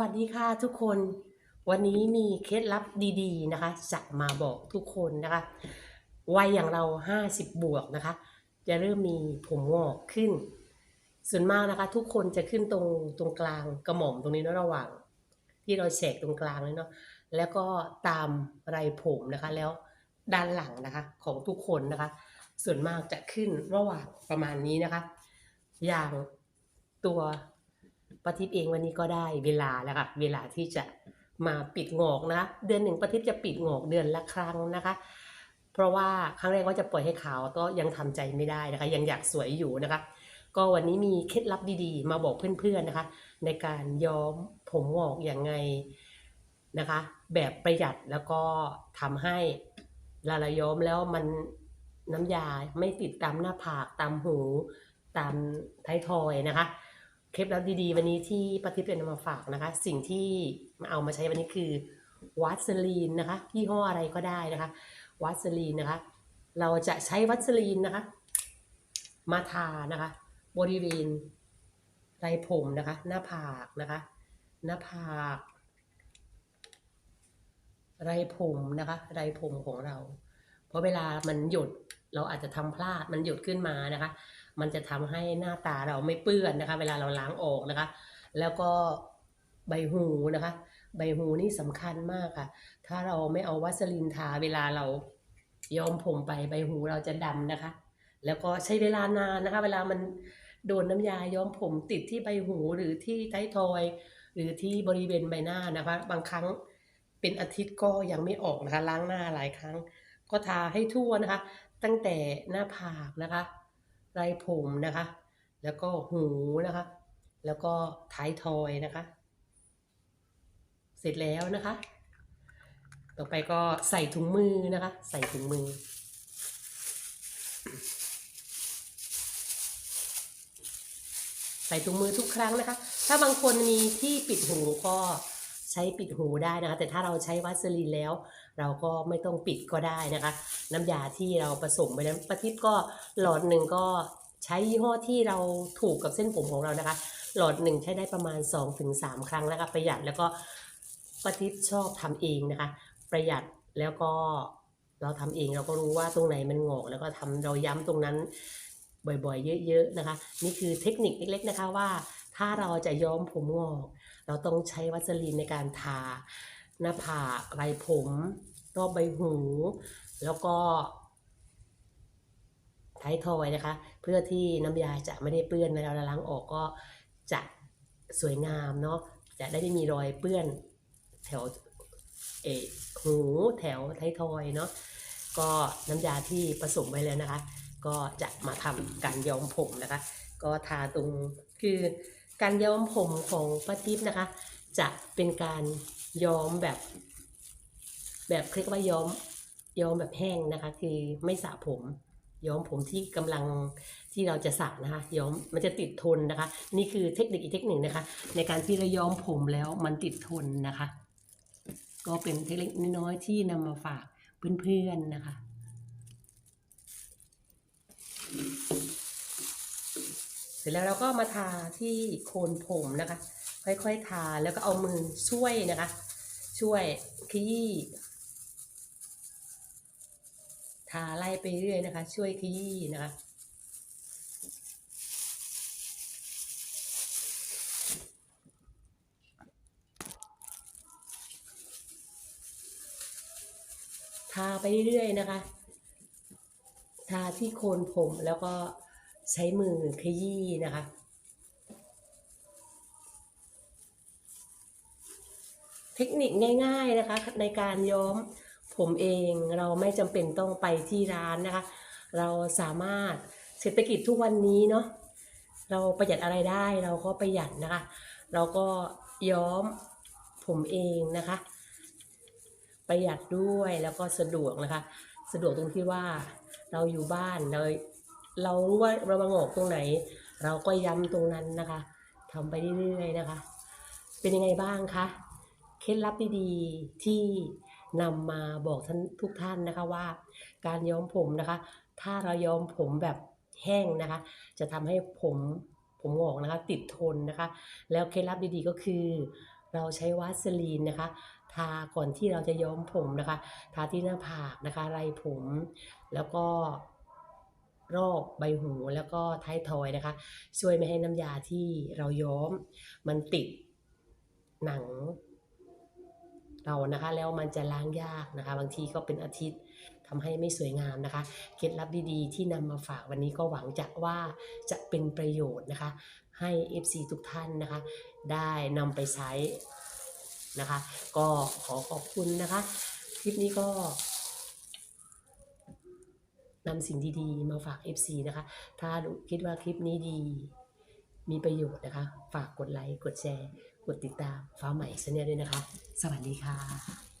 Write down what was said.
วัสดีค่ะทุกคน วันนี้มีเคล็ดลับดีๆนะคะจะมาบอกทุกคนนะคะวัยอย่างเรา 50 บวกนะคะ จะเริ่มมีผมงอกขึ้น ส่วนมากนะคะ ทุกคนจะขึ้นตรงตรงกลางกระหม่อมตรงนี้เนะระหว่าง ที่เราแฉกตรงกลางเลยเนาะแล้วก็ตามไรผมนะคะ แล้วด้านหลังนะคะของทุกคนนะคะ ส่วนมากจะขึ้นระหว่างประมาณนี้นะคะ อย่างตัว ปาทิพย์เองวันนี้ก็ได้เวลาแล้วค่ะ เวลาที่จะมาปิดงอกนะ เดือนหนึ่งปาทิพย์จะปิดงอกเดือนละครั้งนะคะ เพราะว่าครั้งแรกว่าจะปล่อยให้ขาวก็ยังทำใจไม่ได้นะคะ ยังอยากสวยอยู่นะคะ ก็วันนี้มีเคล็ดลับดีๆ มาบอกเพื่อนๆนะคะ ในการย้อมผมงอกอย่างไงนะคะ แบบประหยัดแล้วก็ทำให้เวลาเราย้อมแล้วมันน้ำยาไม่ติดตามหน้าผากตามหูตามท้ายทอยนะคะ เคล็ดลับดีๆ วันนี้ที่ปฏิเป็นำมาฝากนะคะ สิ่งที่มาเอามาใช้วันนี้คือวัสลีนนะคะยี่ห้ออะไรก็ได้นะคะ วัสลีนนะคะ เราจะใช้วัสลีนนะคะ มาทานะคะ บริเวณไรผมนะคะ หน้าผากนะคะ หน้าผาก ไรผมนะคะ ไรผมของเรา เพราะเวลามันหยดเราอาจจะทำพลาดมันหยดขึ้นมานะคะ มันจะทำให้หน้าตาเราไม่เปื้อนนะคะ เวลาเราล้างออกนะคะ แล้วก็ใบหูนะคะ ใบหูนี่สำคัญมากค่ะ ถ้าเราไม่เอาวัสลินทาเวลาเราย้อมผมไปใบหูเราจะดำนะคะ แล้วก็ใช้เวลานานนะคะ เวลามันโดนน้ำยาย้อมผมติดที่ใบหูหรือที่ท้ายทอย หรือที่บริเวณใบหน้านะคะ บางครั้งเป็นอาทิตย์ก็ยังไม่ออกนะคะ ล้างหน้าหลายครั้ง ก็ทาให้ทั่วนะคะ ตั้งแต่หน้าผากนะคะ ไรผมนะคะ แล้วก็หูนะคะ แล้วก็ท้ายทอยนะคะ เสร็จแล้วนะคะ ต่อไปก็ใส่ถุงมือนะคะ ใส่ถุงมือ ใส่ถุงมือทุกครั้งนะคะ ถ้าบางคนมีที่ปิดหูก็ ใช้ปิดหูได้นะคะ แต่ถ้าเราใช้วัสลีนแล้ว เราก็ไม่ต้องปิดก็ได้นะคะ น้ำยาที่เราผสมไปนั้นประทิปก็หลอดหนึ่งก็ใช้ยี่ห้อที่เราถูกกับเส้นผมของเรานะคะ หลอดหนึ่งใช้ได้ประมาณ 2-3 ครั้งแล้วก็ประหยัดแล้วก็ประทิปชอบทำเองนะคะ ประหยัดแล้วก็เราทำเองเราก็รู้ว่าตรงไหนมันงอก แล้วก็ทำเราย้ำตรงนั้นบ่อยๆ เยอะๆนะคะ นี่คือเทคนิคเล็กๆนะคะว่า ถ้าเราจะย้อมผมงอก เราต้องใช้วัสลีนในการทา หน้าผากไรผม รอบใบหู แล้วก็ท้ายทอยนะคะ เพื่อที่น้ำยาจะไม่ได้เปื้อนเวลาเราล้างออกก็จะสวยงามเนาะจะได้ไม่มีรอยเปื้อนแถวเออหูแถวท้ายทอยเนาะก็น้ำยาที่ผสมไว้แล้วนะคะ ก็จะมาทำการย้อมผมนะคะ ก็ทาตรงคือ การย้อมผมของป้าทิพย์นะคะ จะเป็นการย้อมแบบ แบบเรียกว่าย้อมย้อมแบบแห้งนะคะ คือไม่สระผม ย้อมผมที่กำลังที่เราจะสระนะคะ ย้อมมันจะติดทนนะคะ นี่คือเทคนิคอีกเทคนิคนะคะ ในการที่เราย้อมผมแล้วมันติดทนนะคะ ก็เป็นเทคนิคน้อยๆที่นำมาฝากเพื่อนๆนะคะ เสร็จแล้วเราก็มาทาที่โคนผมนะคะ ค่อยๆทาแล้วก็เอามือช่วยนะคะ ช่วยขยี้ทาไล่ไปเรื่อยนะคะ ช่วยขยี้นะคะทาไปเรื่อยๆนะคะ ทาที่โคนผมแล้วก็ ใช้มือขยี้นะคะ เทคนิคง่ายๆนะคะ ในการย้อมผมเองเราไม่จำเป็นต้องไปที่ร้านนะคะ เราสามารถเศรษฐกิจทุกวันนี้เนาะเราประหยัดอะไรได้เราก็ประหยัดนะคะ เราก็ย้อมผมเองนะคะ ประหยัดด้วยแล้วก็สะดวกนะคะ สะดวกตรงที่ว่าเราอยู่บ้านเรา เรารู้ว่าเรามางอกตรงไหน เราก็ย้ำตรงนั้นนะคะทำไปเรื่อยๆนะคะ เป็นยังไงบ้างคะเคล็ดลับดีๆที่นำมาบอกท่านทุกท่านนะคะว่า การย้อมผมนะคะ ถ้าเราย้อมผมแบบแห้งนะคะ จะทำให้ผมผมงอกนะคะ ติดทนนะคะ แล้วเคล็ดลับดีๆก็คือ เราใช้วาสลีนนะคะทาก่อนที่เราจะย้อมผมนะคะ ทาที่หน้าผากนะคะ ไรผม แล้วก็ รอบใบหูแล้วก็ท้ายทอยนะคะ ช่วยไม่ให้น้ำยาที่เราย้อม มันติดหนังเรานะคะแล้วมันจะล้างยากนะคะ บางทีก็เป็นอาทิตย์ทำให้ไม่สวยงามนะคะเคล็ดลับดีๆ ที่นำมาฝากวันนี้ก็หวังจะว่าจะเป็นประโยชน์นะคะ ให้ FC ทุกท่านนะคะ ได้นำไปใช้นะคะ ก็ขอขอบคุณนะคะ คลิปนี้ก็ นำสิ่งดีๆ มาฝาก FC นะคะ ถ้าคิดว่าคลิปนี้ดี มีประโยชน์นะคะ ฝากกดไลค์ กดแชร์ กดติดตามฟ้าใหม่เสนอด้วยนะคะ สวัสดีค่ะ